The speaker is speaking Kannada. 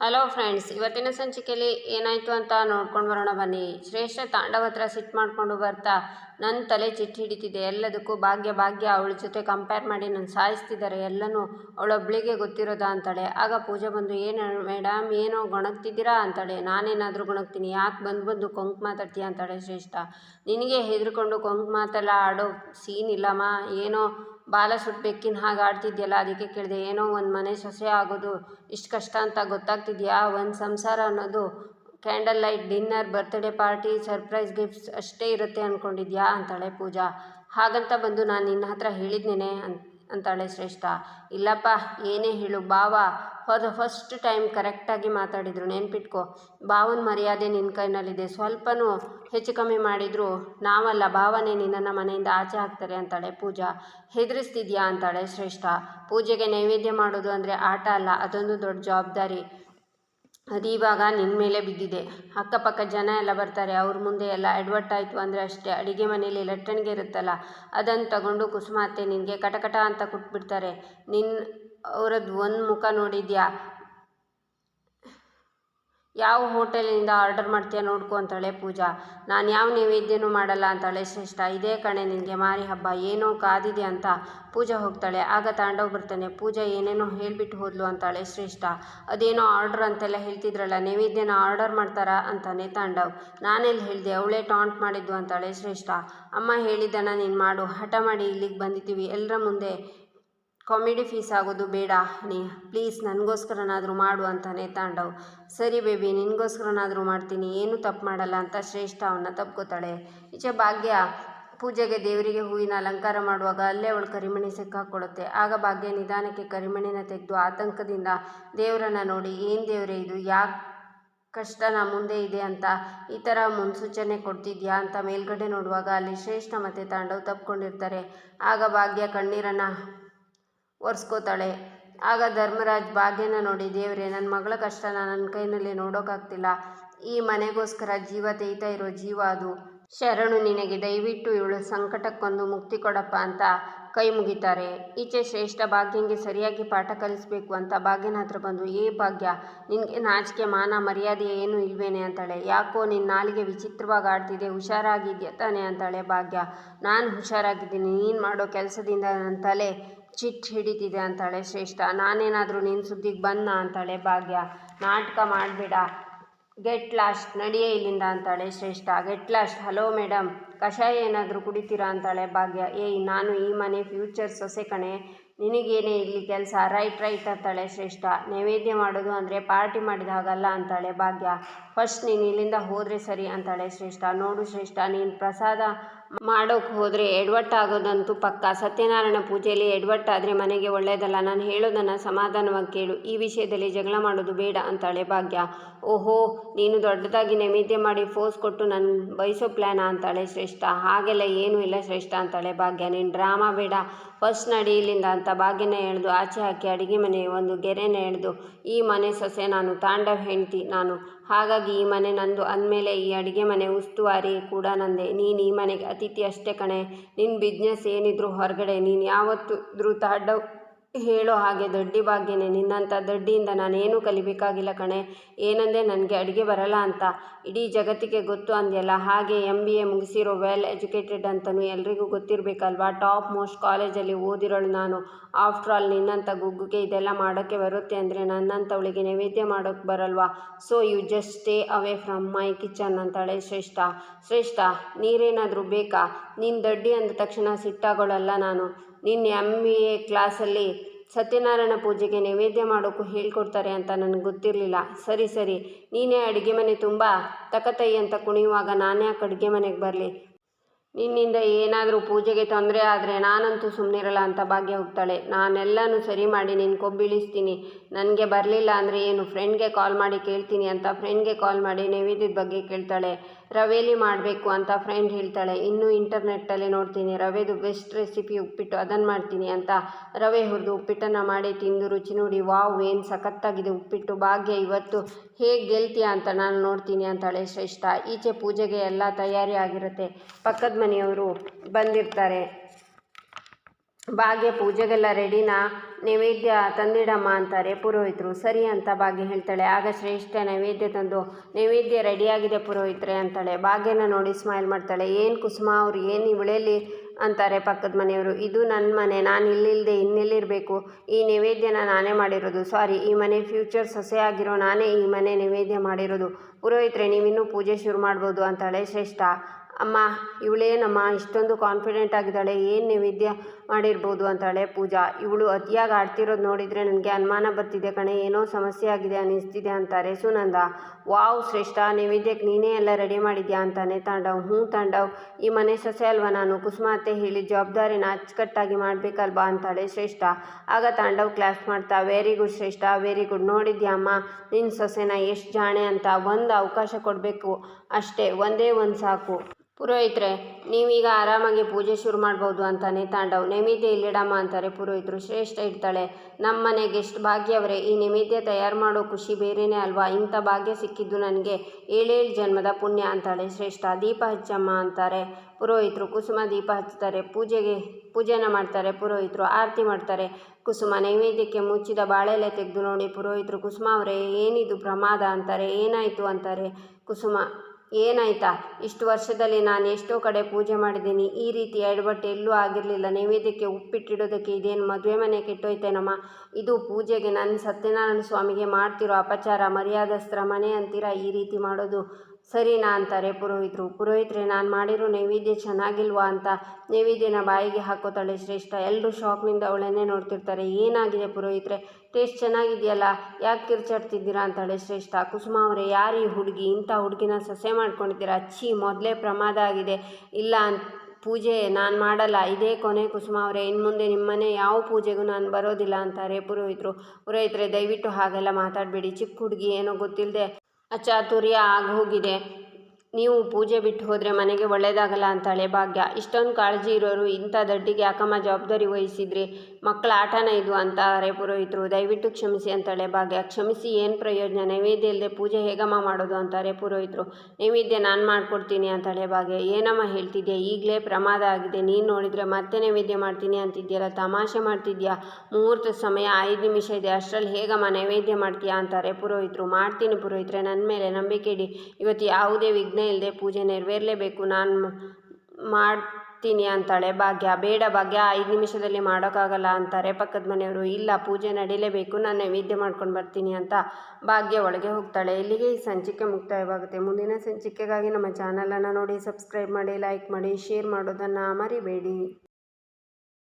ಹಲೋ ಫ್ರೆಂಡ್ಸ್ ಇವತ್ತಿನ ಸಂಚಿಕೆಯಲ್ಲಿ ಏನಾಯಿತು ಅಂತ ನೋಡ್ಕೊಂಡು ಬರೋಣ ಬನ್ನಿ. ಶ್ರೇಷ್ಠ ತಾಂಡವ ಹತ್ರ ಸಿಟ್ ಮಾಡಿಕೊಂಡು ಬರ್ತಾ ನನ್ನ ತಲೆ ಚಿಟ್ಟು ಹಿಡಿತಿದೆ. ಎಲ್ಲದಕ್ಕೂ ಭಾಗ್ಯ ಭಾಗ್ಯ ಅವಳ ಜೊತೆ ಕಂಪೇರ್ ಮಾಡಿ ನನ್ನ ಸಾಯಿಸ್ತಿದ್ದಾರೆ. ಎಲ್ಲನೂ ಅವಳೊಬ್ಳಿಗೆ ಗೊತ್ತಿರೋದಾ ಅಂತಾಳೆ. ಆಗ ಪೂಜೆ ಬಂದು, ಏನು ಮೇಡಮ್ ಏನೋ ಗೊಣಗ್ತಿದ್ದೀರಾ? ಅಂತಾಳೆ. ನಾನೇನಾದರೂ ಗೊಣಗ್ತೀನಿ. ಯಾಕೆ ಬಂದು ಬಂದು ಕೊಂಕು ಮಾತಾಡ್ತೀಯ? ಅಂತಾಳೆ ಶ್ರೇಷ್ಠ. ನಿನಗೆ ಹೆದರ್ಕೊಂಡು ಕೊಂಕು ಮಾತೆಲ್ಲ ಆಡೋ ಸೀನ್ ಇಲ್ಲಮ್ಮ. ಏನೋ ಬಾಲ ಸುಟ್ಟು ಬೆಕ್ಕಿನ ಹಾಗೆ ಆಡ್ತಿದ್ಯಲ್ಲ, ಅದಕ್ಕೆ ಕೇಳಿದೆ, ಏನೋ ಒಂದು ಮನೆ ಸೊಸೆ ಆಗೋದು, ಇಷ್ಟು ಕಷ್ಟ ಅಂತ ಗೊತ್ತಾಗ್ತಿದ್ಯಾ? ಒಂದು ಸಂಸಾರ ಅನ್ನೋದು candle light, dinner, birthday party, surprise gifts ಅಷ್ಟೇ ಇರುತ್ತೆ ಅಂದ್ಕೊಂಡಿದ್ಯಾ ಅಂತಾಳೆ ಪೂಜಾ. ಹಾಗಂತ ಬಂದು ನಾನು ನಿನ್ನ ಹತ್ರ ಹೇಳಿದ್ನೇನೆ ಅಂತ ಅಂತಾಳೆ ಶ್ರೇಷ್ಠ. ಇಲ್ಲಪ್ಪ, ಏನೇ ಹೇಳು ಬಾವ ಫಾರ್ ದ ಫಸ್ಟ್ ಟೈಮ್ ಕರೆಕ್ಟಾಗಿ ಮಾತಾಡಿದರು. ನೆನ್ಪಿಟ್ಕೋ. ಬಾವನ ಮರ್ಯಾದೆ ನಿನ್ನ ಕೈನಲ್ಲಿದೆ. ಸ್ವಲ್ಪನೂ ಹೆಚ್ಚು ಕಮ್ಮಿ ಮಾಡಿದರೂ ನಾವಲ್ಲ, ಭಾವನೆ ನಿನ್ನನ್ನು ಮನೆಯಿಂದ ಆಚೆ ಹಾಕ್ತಾರೆ ಅಂತಾಳೆ ಪೂಜಾ. ಹೆದರಿಸ್ತಿದ್ಯಾ ಅಂತಾಳೆ ಶ್ರೇಷ್ಠ. ಪೂಜೆಗೆ ನೈವೇದ್ಯ ಮಾಡೋದು ಅಂದರೆ ಆಟ ಅಲ್ಲ, ಅದೊಂದು ದೊಡ್ಡ ಜವಾಬ್ದಾರಿ. ಅದೀವಾಗ ನಿನ್ನ ಮೇಲೆ ಬಿದ್ದಿದೆ. ಅಕ್ಕಪಕ್ಕ ಜನ ಎಲ್ಲ ಬರ್ತಾರೆ. ಅವ್ರ ಮುಂದೆ ಎಲ್ಲ ಎಡ್ವರ್ಟ್ ಆಯಿತು ಅಂದರೆ ಅಷ್ಟೇ. ಅಡುಗೆ ಮನೇಲಿ ಲಟ್ಟಣಿಗೆ ಇರುತ್ತಲ್ಲ ಅದನ್ನು ತಗೊಂಡು ಕುಸುಮಾತೆ ನಿನಗೆ ಕಟಕಟ ಅಂತ ಕೊಟ್ಬಿಡ್ತಾರೆ. ನಿನ್ನ ಅವ್ರದ್ದು ಒಂದು ಮುಖ ನೋಡಿದ್ಯಾ? ಯಾವ ಹೋಟೆಲಿಂದ ಆರ್ಡರ್ ಮಾಡ್ತೀಯ ನೋಡ್ಕೊ ಅಂತಾಳೆ ಪೂಜಾ. ನಾನು ಯಾವ ನೈವೇದ್ಯನೂ ಮಾಡಲ್ಲ ಅಂತಾಳೆ ಶ್ರೇಷ್ಠ. ಇದೇ ಕಣೆ ನಿನಗೆ ಮಾರಿ ಹಬ್ಬ. ಏನೋ ಕಾದಿದೆ ಅಂತ ಪೂಜಾ ಹೋಗ್ತಾಳೆ. ಆಗ ತಾಂಡವ್ ಬರ್ತಾನೆ. ಪೂಜಾ ಏನೇನೋ ಹೇಳಿಬಿಟ್ಟು ಹೋದ್ಲು ಅಂತಾಳೆ ಶ್ರೇಷ್ಠ. ಅದೇನೋ ಆರ್ಡರ್ ಅಂತೆಲ್ಲ ಹೇಳ್ತಿದ್ರಲ್ಲ, ನೈವೇದ್ಯನ ಆರ್ಡರ್ ಮಾಡ್ತಾರಾ ಅಂತಾನೆ ತಾಂಡವ್. ನಾನೆಲ್ಲಿ ಹೇಳಿದೆ? ಅವಳೇ ಟಾಂಟ್ ಮಾಡಿದ್ದು ಅಂತಾಳೆ ಶ್ರೇಷ್ಠ. ಅಮ್ಮ ಹೇಳಿದ್ದನ ನೀನು ಮಾಡು. ಹಠ ಮಾಡಿ ಇಲ್ಲಿಗೆ ಬಂದಿದ್ದೀವಿ. ಎಲ್ಲರ ಮುಂದೆ ಕಾಮಿಡಿ ಫೀಸ್ ಆಗೋದು ಬೇಡ ನೀ ಪ್ಲೀಸ್ ನನಗೋಸ್ಕರನಾದರೂ ಮಾಡು ಅಂತಾನೆ ತಾಂಡವ್ ಸರಿ ಬೇಬಿ, ನಿನಗೋಸ್ಕರನಾದರೂ ಮಾಡ್ತೀನಿ. ಏನೂ ತಪ್ಪು ಮಾಡಲ್ಲ ಅಂತ ಶ್ರೇಷ್ಠ ಅವನ್ನ ತಪ್ಕೋತಾಳೆ. ಈಚೆ ಭಾಗ್ಯ ಪೂಜೆಗೆ ದೇವರಿಗೆ ಹೂವಿನ ಅಲಂಕಾರ ಮಾಡುವಾಗ ಅಲ್ಲೇ ಅವಳು ಕರಿಮಣಿ ಸಿಕ್ಕಾಕೊಳ್ಳುತ್ತೆ ಆಗ ಭಾಗ್ಯ ನಿಧಾನಕ್ಕೆ ಕರಿಮಣಿನ ತೆಗೆದು ಆತಂಕದಿಂದ ದೇವರನ್ನು ನೋಡಿ, ಏನು ದೇವರೇ ಇದು? ಯಾಕೆ ಕಷ್ಟ ನಮ್ಮ ಮುಂದೆ ಇದೆ ಅಂತ ಈ ಥರ ಮುನ್ಸೂಚನೆ ಕೊಡ್ತಿದ್ಯಾ? ಅಂತ ಮೇಲ್ಗಡೆ ನೋಡುವಾಗ ಅಲ್ಲಿ ಶ್ರೇಷ್ಠ ಮತ್ತೆ ತಾಂಡವ್ ತಪ್ಕೊಂಡಿರ್ತಾರೆ. ಆಗ ಭಾಗ್ಯ ಕಣ್ಣೀರನ್ನು ಒರೆಸ್ಕೋತಾಳೆ. ಆಗ ಧರ್ಮರಾಜ್, ಭಾಗ್ಯನ ನೋಡಿ, ದೇವರೇ ನನ್ನ ಮಗಳ ಕಷ್ಟನ ನನ್ನ ಕೈನಲ್ಲಿ ನೋಡೋಕ್ಕಾಗ್ತಿಲ್ಲ ಈ ಮನೆಗೋಸ್ಕರ ಜೀವ ತೆಯ್ತಾ ಇರೋ ಜೀವ ಅದು. ಶರಣು ನಿನಗೆ ದಯವಿಟ್ಟು ಇವಳು ಸಂಕಟಕ್ಕೊಂದು ಮುಕ್ತಿ ಕೊಡಪ್ಪ ಅಂತ ಕೈ ಮುಗಿತಾರೆ. ಈಚೆ ಶ್ರೇಷ್ಠ ಭಾಗ್ಯಂಗೆ ಸರಿಯಾಗಿ ಪಾಠ ಕಲಿಸ್ಬೇಕು ಅಂತ ಭಾಗ್ಯನ ಹತ್ರ ಬಂದು, ಏ ಭಾಗ್ಯ, ನಿನಗೆ ನಾಚಿಕೆ, ಮಾನ ಮರ್ಯಾದೆ ಏನು ಇಲ್ವೇನೆ ಅಂತಾಳೆ. ಯಾಕೋ ನಿನ್ನ ನಾಲಿಗೆ ವಿಚಿತ್ರವಾಗಿ ಆಡ್ತಿದೆ, ಹುಷಾರಾಗಿದ್ಯಾ ತಾನೆ ಅಂತಾಳೆ ಭಾಗ್ಯ. ನಾನು ಹುಷಾರಾಗಿದ್ದೀನಿ, ನೀನು ಮಾಡೋ ಕೆಲಸದಿಂದ ನನ್ನ ತಲೆ ಚಿಟ್ ಹಿಡಿತಿದೆ ಅಂತಾಳೆ ಶ್ರೇಷ್ಠ. ನಾನೇನಾದರೂ ನಿನ್ನ ಸುದ್ದಿಗೆ ಬಂದ ಅಂತಾಳೆ ಭಾಗ್ಯ. ನಾಟಕ ಮಾಡಬೇಡ. ಗೆಟ್ ಲಾಸ್ಟ್, ನಡಿಯೇ ಇಲ್ಲಿಂದ ಅಂತಾಳೆ ಶ್ರೇಷ್ಠ. ಗೆಟ್ ಲಾಸ್ಟ್, ಹಲೋ ಮೇಡಮ್ ಕಷಾಯ ಏನಾದರೂ ಕುಡಿತೀರಾ ಅಂತಾಳೆ ಭಾಗ್ಯ. ಏಯ್, ನಾನು ಈ ಮನೆ ಫ್ಯೂಚರ್ ಸೊಸೆ ಕಣೆ. ನಿನಗೇನೇ ಇಲ್ಲಿ ಕೆಲಸ? ರೈಟ್ ರೈಟ್ ಅಂತಾಳೆ ಶ್ರೇಷ್ಠ. ನೈವೇದ್ಯ ಮಾಡೋದು ಅಂದರೆ ಪಾರ್ಟಿ ಮಾಡಿದ ಹಾಗಲ್ಲ ಅಂತಾಳೆ ಭಾಗ್ಯ. ಫಸ್ಟ್ ನೀನು ಇಲ್ಲಿಂದ ಹೋದರೆ ಸರಿ ಅಂತಾಳೆ ಶ್ರೇಷ್ಠ. ನೋಡು ಶ್ರೇಷ್ಠ, ನೀನು ಪ್ರಸಾದ ಮಾಡೋಕ್ಕೆ ಹೋದರೆ ಎಡ್ವಟ್ ಆಗೋದಂತೂ ಪಕ್ಕ. ಸತ್ಯನಾರಾಯಣ ಪೂಜೆಯಲ್ಲಿ ಎಡವಟ್ಟಾದರೆ ಮನೆಗೆ ಒಳ್ಳೆಯದಲ್ಲ ನಾನು ಹೇಳೋದನ್ನು ಸಮಾಧಾನವಾಗಿ ಕೇಳು. ಈ ವಿಷಯದಲ್ಲಿ ಜಗಳ ಮಾಡೋದು ಬೇಡ ಅಂತಾಳೆ ಭಾಗ್ಯ. ಓಹೋ, ನೀನು ದೊಡ್ಡದಾಗಿ ನೈವೇದ್ಯ ಮಾಡಿ ಫೋರ್ಸ್ ಕೊಟ್ಟು ನಾನು ಬಯಸೋ ಪ್ಲ್ಯಾನ ಅಂತಾಳೆ ಶ್ರೇಷ್ಠ. ಹಾಗೆಲ್ಲ ಏನೂ ಇಲ್ಲ ಶ್ರೇಷ್ಠ ಅಂತಾಳೆ ಭಾಗ್ಯ. ನೀನು ಡ್ರಾಮಾ ಬೇಡ. ಫಸ್ಟ್ ನಡಿ ಇಲ್ಲಿಂದ ಅಂತ ಭಾಗ್ಯನ ಎಳೆದು ಆಚೆ ಹಾಕಿ ಅಡುಗೆ ಮನೆ ಒಂದು ಗೆರೆನ ಎಳೆದು, ಈ ಮನೆ ಸೊಸೆ ನಾನು, ತಾಂಡವ ಹೆಂಡ್ತಿ ನಾನು. ಹಾಗಾಗಿ ಈ ಮನೆ ನಂದು. ಅಂದಮೇಲೆ ಈ ಅಡುಗೆ ಮನೆ ಉಸ್ತುವಾರಿ ಕೂಡ ನಂದೆ. ನೀನು ಈ ಮನೆಗೆ ಅತಿಥಿ ಅಷ್ಟೇ ಕಣೆ. ನಿನ್ನ ಬಿಸ್ನೆಸ್ ಏನಿದ್ರು ಹೊರಗಡೆ ನೀನು ಯಾವತ್ತಿದ್ರೂ ತಾಂಡವ್ ಹೇಳೋ ಹಾಗೆ ದೊಡ್ಡಿ ಭಾಗ್ಯನೇ, ನಿನ್ನಂಥ ದೊಡ್ಡಿಯಿಂದ ನಾನೇನೂ ಕಲಿಬೇಕಾಗಿಲ್ಲ ಕಣೆ. ಏನಂದೆ ನನಗೆ ಅಡುಗೆ ಬರಲ್ಲ ಅಂತ. ಇಡೀ ಜಗತ್ತಿಗೆ ಗೊತ್ತು ಅಂದ್ಯಲ್ಲ, ಹಾಗೆ ಎಂ ಬಿ ಎ ಮುಗಿಸಿರೋ ವೆಲ್ ಎಜುಕೇಟೆಡ್ ಅಂತಲೂ ಎಲ್ರಿಗೂ ಗೊತ್ತಿರಬೇಕಲ್ವಾ? ಟಾಪ್ ಮೋಸ್ಟ್ ಕಾಲೇಜಲ್ಲಿ ಓದಿರೋಳು ನಾನು. ಆಫ್ಟರ್ ಆಲ್ ನಿನ್ನಂಥ ಗುಗ್ಗುಗೆ ಇದೆಲ್ಲ ಮಾಡೋಕ್ಕೆ ಬರುತ್ತೆ ಅಂದರೆ ನನ್ನಂಥವಳಿಗೆ ನೈವೇದ್ಯ ಮಾಡೋಕ್ಕೆ ಬರಲ್ವಾ? So you just stay away from my kitchen ಅಂತಾಳೆ ಶ್ರೇಷ್ಠ. ಶ್ರೇಷ್ಠ, ನೀರೇನಾದರೂ ಬೇಕಾ? ನೀನು ದಡ್ಡಿ ಅಂದ ತಕ್ಷಣ ಸಿಟ್ಟಾಗೋಳಲ್ಲ ನಾನು. ನಿನ್ನ ಎಂ ಬಿ ಎ ಕ್ಲಾಸಲ್ಲಿ ಸತ್ಯನಾರಾಯಣ ಪೂಜೆಗೆ ನೈವೇದ್ಯ ಮಾಡೋಕ್ಕೂ ಹೇಳ್ಕೊಡ್ತಾರೆ ಅಂತ ನನಗೆ ಗೊತ್ತಿರಲಿಲ್ಲ. ಸರಿ ಸರಿ, ನೀನೇ ಅಡುಗೆ ಮನೆ ತುಂಬ, ತಕತೈ ಅಂತ ಕುಣಿಯುವಾಗ ನಾನು ಯಾಕೆ ಅಡುಗೆ ಮನೆಗೆ ಬರಲಿ? ನಿನ್ನಿಂದ ಏನಾದರೂ ಪೂಜೆಗೆ ತೊಂದರೆ ಆದರೆ ನಾನಂತೂ ಸುಮ್ಮನಿರಲ್ಲ ಅಂತ ಭಾಗ್ಯ ಹೋಗ್ತಾಳೆ. ನಾನೆಲ್ಲನೂ ಸರಿ ಮಾಡಿ ನಿನ್ನ ಕೊಬ್ಬಿಳಿಸ್ತೀನಿ ನನಗೆ ಬರಲಿಲ್ಲ ಅಂದರೆ ಏನು ಫ್ರೆಂಡ್ಗೆ ಕಾಲ್ ಮಾಡಿ ಕೇಳ್ತೀನಿ ಅಂತ ಫ್ರೆಂಡ್ಗೆ ಕಾಲ್ ಮಾಡಿ ನೈವೇದ್ಯದ ಬಗ್ಗೆ ಕೇಳ್ತಾಳೆ. ರವೆಲಿ ಮಾಡಬೇಕು ಅಂತ ಫ್ರೆಂಡ್ ಹೇಳ್ತಾಳೆ. ಇನ್ನೂ ಇಂಟರ್ನೆಟ್ಟಲ್ಲಿ ನೋಡ್ತೀನಿ. ರವೆದು ಬೆಸ್ಟ್ ರೆಸಿಪಿ ಉಪ್ಪಿಟ್ಟು ಅದನ್ನು ಮಾಡ್ತೀನಿ ಅಂತ ರವೆ ಹುರಿದು ಉಪ್ಪಿಟ್ಟನ್ನು ಮಾಡಿ ತಿಂದು ರುಚಿ ನೋಡಿ, ವಾವ್, ಏನು ಸಖತ್ತಾಗಿದೆ ಉಪ್ಪಿಟ್ಟು, ಭಾಗ್ಯ ಇವತ್ತು ಹೇಗೆ ಗೆಲ್ತೀಯ ಅಂತ ನಾನು ನೋಡ್ತೀನಿ ಅಂತಾಳೆ ಶ್ರೇಷ್ಠ. ಈಚೆ ಪೂಜೆಗೆ ಎಲ್ಲ ತಯಾರಿ ಆಗಿರುತ್ತೆ. ಪಕ್ಕದ ಮನೆಯವರು ಬಂದಿರ್ತಾರೆ. ಭಾಗ್ಯ ಪೂಜೆಗೆಲ್ಲ ರೆಡಿನಾ? ನೈವೇದ್ಯ ತಂದಿಡಮ್ಮ ಅಂತಾರೆ ಪುರೋಹಿತರು. ಸರಿ ಅಂತ ಭಾಗ್ಯ ಹೇಳ್ತಾಳೆ. ಆಗ ಶ್ರೇಷ್ಠ ನೈವೇದ್ಯ ತಂದು, ನೈವೇದ್ಯ ರೆಡಿಯಾಗಿದೆ ಪುರೋಹಿತರೆ ಅಂತಾಳೆ. ಭಾಗ್ಯನ ನೋಡಿ ಸ್ಮೈಲ್ ಮಾಡ್ತಾಳೆ. ಏನು ಕುಸುಮ ಅವ್ರು, ಏನು ಇವಳೇಲಿ ಅಂತಾರೆ ಪಕ್ಕದ ಮನೆಯವರು. ಇದು ನನ್ನ ಮನೆ, ನಾನು ಇಲ್ಲಿಲ್ಲದೆ ಇನ್ನೆಲ್ಲಿರಬೇಕು? ಈ ನೈವೇದ್ಯನ ನಾನೇ ಮಾಡಿರೋದು. ಸಾರಿ ಈ ಮನೆ ಫ್ಯೂಚರ್ ಸೊಸೆ ಆಗಿರೋ ನಾನೇ ಈ ಮನೆ ನೈವೇದ್ಯ ಮಾಡಿರೋದು. ಪುರೋಹಿತರೆ, ನೀವಿನ್ನೂ ಪೂಜೆ ಶುರು ಮಾಡ್ಬೋದು ಅಂತಾಳೆ ಶ್ರೇಷ್ಠ. ಅಮ್ಮ, ಇವಳೇನಮ್ಮ, ಇಷ್ಟೊಂದು ಕಾನ್ಫಿಡೆಂಟ್ ಆಗಿದ್ದಾಳೆ, ಏನು ನೈವೇದ್ಯ ಮಾಡಿರ್ಬೋದು ಅಂತಾಳೆ ಪೂಜಾ. ಇವಳು ಅತಿಯಾಗಿ ಆಡ್ತಿರೋದು ನೋಡಿದರೆ ನನಗೆ ಅನುಮಾನ ಬರ್ತಿದೆ ಕಣೆ, ಏನೋ ಸಮಸ್ಯೆ ಆಗಿದೆ ಅನ್ನಿಸ್ತಿದೆ ಅಂತಾರೆ ಸುನಂದ. ವಾವ್ ಶ್ರೇಷ್ಠ ನೈವೇದ್ಯಕ್ಕೆ ನೀನೇ ಎಲ್ಲ ರೆಡಿ ಮಾಡಿದ್ಯಾ ಅಂತಾನೆ ತಾಂಡವ್. ಹ್ಞೂ ತಾಂಡವ್, ಈ ಮನೆ ಸೊಸೆ ಅಲ್ವಾ ನಾನು? ಕುಸುಮಾತೆ ಹೇಳಿ, ಜವಾಬ್ದಾರಿನ ಅಚ್ಚುಕಟ್ಟಾಗಿ ಮಾಡಬೇಕಲ್ವಾ ಅಂತಾಳೆ ಶ್ರೇಷ್ಠ. ಆಗ ತಾಂಡವ್ ಕ್ಲಾಸ್ ಮಾಡ್ತಾ very good Shreshta very good ನೋಡಿದ್ಯಾ ಅಮ್ಮ ನಿನ್ನ ಸೊಸೆನ ಎಷ್ಟು ಜಾಣೆ ಅಂತ, ಒಂದು ಅವಕಾಶ ಕೊಡಬೇಕು ಅಷ್ಟೇ, ಒಂದೇ ಒಂದು ಸಾಕು. ಪುರೋಹಿತರೆ, ನೀವೀಗ ಆರಾಮಾಗಿ ಪೂಜೆ ಶುರು ಮಾಡ್ಬೋದು ಅಂತಾನೆ ತಾಂಡವ್. ನೈವೇದ್ಯ ಇಲ್ಲಿಡಮ್ಮ ಅಂತಾರೆ ಪುರೋಹಿತರು. ಶ್ರೇಷ್ಠ ಇಡ್ತಾಳೆ ನಮ್ಮ ಮನೆಗೆ ಎಷ್ಟು ಭಾಗ್ಯವರೇ. ಈ ನೈವೇದ್ಯ ತಯಾರು ಮಾಡೋ ಖುಷಿ ಬೇರೆನೇ ಅಲ್ವಾ? ಇಂಥ ಭಾಗ್ಯ ಸಿಕ್ಕಿದ್ದು ನನಗೆ ಏಳೇಳು ಜನ್ಮದ ಪುಣ್ಯ ಅಂತಾಳೆ ಶ್ರೇಷ್ಠ. ದೀಪ ಹಚ್ಚಮ್ಮ ಅಂತಾರೆ ಪುರೋಹಿತರು. ಕುಸುಮ ದೀಪ ಹಚ್ತಾರೆ ಪೂಜೆಗೆ ಪೂಜೆನ ಮಾಡ್ತಾರೆ ಪುರೋಹಿತರು. ಆರತಿ ಮಾಡ್ತಾರೆ ಕುಸುಮ. ನೈವೇದ್ಯಕ್ಕೆ ಮುಚ್ಚಿದ ಬಾಳೆಲೆ ತೆಗೆದು ನೋಡಿ ಪುರೋಹಿತರು, ಕುಸುಮ ಅವರೇ, ಏನಿದು ಪ್ರಮಾದ? ಅಂತಾರೆ. ಏನಾಯಿತು? ಅಂತಾರೆ ಕುಸುಮ. ಏನಾಯ್ತಾ? ಇಷ್ಟು ವರ್ಷದಲ್ಲಿ ನಾನು ಎಷ್ಟೋ ಕಡೆ ಪೂಜೆ ಮಾಡಿದ್ದೀನಿ. ಈ ರೀತಿ ಎಡವಟ್ಟು ಎಲ್ಲೂ ಆಗಿರಲಿಲ್ಲ. ನೈವೇದ್ಯಕ್ಕೆ ಉಪ್ಪಿಟ್ಟಿಡೋದಕ್ಕೆ ಇದೇನು ಮದುವೆ ಮನೆ ಕೆಟ್ಟೋಯ್ತೇನಮ್ಮ? ಇದು ಪೂಜೆಗೆ ನನ್ನ ಸತ್ಯನಾರಾಯಣ ಸ್ವಾಮಿಗೆ ಮಾಡ್ತಿರೋ ಅಪಚಾರ, ಮರ್ಯಾದಸ್ತ್ರ, ಮನೆ ಅಂತೀರಾ ಈ ರೀತಿ ಮಾಡೋದು? ಸರಿನಾ ಅಂತಾರೆ ಪುರೋಹಿತರು. ಪುರೋಹಿತರೆ, ನಾನು ಮಾಡಿರೋ ನೈವೇದ್ಯ ಚೆನ್ನಾಗಿಲ್ವಾ ಅಂತ ನೈವೇದ್ಯನ ಬಾಯಿಗೆ ಹಾಕೋತಾಳೆ ಶ್ರೇಷ್ಠ. ಎಲ್ಲರೂ ಶಾಕ್ನಿಂದ ಅವಳನ್ನೇ ನೋಡ್ತಿರ್ತಾರೆ. ಏನಾಗಿದೆ ಪುರೋಹಿತರೆ? ಟೇಸ್ಟ್ ಚೆನ್ನಾಗಿದೆಯಲ್ಲ? ಯಾಕೆ ಕಿರ್ಚಾಡ್ತಿದ್ದೀರಾ ಅಂತಾಳೆ ಶ್ರೇಷ್ಠ. ಕುಸುಮ ಅವರೇ, ಯಾರು ಈ ಹುಡುಗಿ? ಇಂಥ ಹುಡುಗಿನ ಸೊಸೆ ಮಾಡ್ಕೊಂಡಿದ್ದೀರಾ? ಅಚ್ಚಿ ಮೊದಲೇ ಪ್ರಮಾದ ಆಗಿದೆ. ಇಲ್ಲ ಅಂತ ಪೂಜೆ ನಾನು ಮಾಡಲ್ಲ. ಇದೇ ಕೊನೆ ಕುಸುಮ ಅವರೇ. ಇನ್ನು ಮುಂದೆ ನಿಮ್ಮನೆ ಯಾವ ಪೂಜೆಗೂ ನಾನು ಬರೋದಿಲ್ಲ ಅಂತಾರೆ ಪುರೋಹಿತರು. ಪುರೋಹಿತರೆ, ದಯವಿಟ್ಟು ಹಾಗೆಲ್ಲ ಮಾತಾಡಬೇಡಿ. ಚಿಕ್ಕ ಹುಡುಗಿ ಏನೋ ಗೊತ್ತಿಲ್ಲದೆ ಅಚಾತುರ್ಯ ಆಗೋಗಿದೆ ನೀವು ಪೂಜೆ ಬಿಟ್ಟು ಹೋದರೆ ಮನೆಗೆ ಒಳ್ಳೆಯದಾಗಲ್ಲ ಅಂತಾಳೆ ಭಾಗ್ಯ. ಇಷ್ಟೊಂದು ಕಾಳಜಿ ಇರೋರು ಇಂಥ ದಡ್ಡಿಗೆ ಯಾಕಮ್ಮ ಜವಾಬ್ದಾರಿ ವಹಿಸಿದ್ರಿ ಮಕ್ಕಳ ಆಟನ ಇದು ಅಂತಾರೆ ಪುರೋಹಿತರು, ದಯವಿಟ್ಟು ಕ್ಷಮಿಸಿ ಅಂತಾಳೆ ಭಾಗ್ಯ. ಕ್ಷಮಿಸಿ ಏನು ಪ್ರಯೋಜನ? ನೈವೇದ್ಯ ಇಲ್ಲದೆ ಪೂಜೆ ಹೇಗಮ್ಮ ಮಾಡೋದು ಅಂತಾರೆ ಪುರೋಹಿತರು. ನೈವೇದ್ಯ ನಾನು ಮಾಡ್ಕೊಡ್ತೀನಿ ಅಂತಾಳೆ ಭಾಗ್ಯ. ಏನಮ್ಮ ಹೇಳ್ತಿದ್ಯಾ? ಈಗಲೇ ಪ್ರಮಾದ ಆಗಿದೆ. ನೀನು ನೋಡಿದರೆ ಮತ್ತೆ ನೈವೇದ್ಯ ಮಾಡ್ತೀನಿ ಅಂತಿದ್ಯಲ್ಲ ತಮಾಷೆ ಮಾಡ್ತಿದ್ಯಾ ಮುಹೂರ್ತ ಸಮಯ ಐದು ನಿಮಿಷ ಇದೆ. ಅಷ್ಟರಲ್ಲಿ ಹೇಗಮ್ಮ ನೈವೇದ್ಯ ಮಾಡ್ತೀಯಾ ಅಂತಾರೆ ಪುರೋಹಿತರು. ಮಾಡ್ತೀನಿ ಪುರೋಹಿತರೆ. ನನ್ನ ಮೇಲೆ ನಂಬಿಕೆ ಇಡಿ. ಇವತ್ತು ಯಾವುದೇ ವಿಘ್ನ ಇಲ್ಲದೆ ಪೂಜೆ ನೆರವೇರಲೇಬೇಕು. ನಾನು ಮಾಡ್ತೀನಿ ಅಂತಾಳೆ. ಭಾಗ್ಯ, ಬೇಡ ಭಾಗ್ಯ, ಐದು ನಿಮಿಷದಲ್ಲಿ ಮಾಡೋಕ್ಕಾಗಲ್ಲ ಅಂತಾರೆ. ಪಕ್ಕದ ಮನೆಯವರು, ಇಲ್ಲ, ಪೂಜೆ ನಡೀಲೇಬೇಕು, ನಾನು ನೈವೇದ್ಯ ಮಾಡ್ಕೊಂಡು ಬರ್ತೀನಿ ಅಂತ ಭಾಗ್ಯ ಒಳಗೆ ಹೋಗ್ತಾಳೆ. ಇಲ್ಲಿಗೆ ಈ ಸಂಚಿಕೆ ಮುಕ್ತಾಯವಾಗುತ್ತೆ. ಮುಂದಿನ ಸಂಚಿಕೆಗಾಗಿ ನಮ್ಮ ಚಾನಲನ್ನು ನೋಡಿ, ಸಬ್ಸ್ಕ್ರೈಬ್ ಮಾಡಿ, ಲೈಕ್ ಮಾಡಿ, ಶೇರ್ ಮಾಡೋದನ್ನು ಮರಿಬೇಡಿ.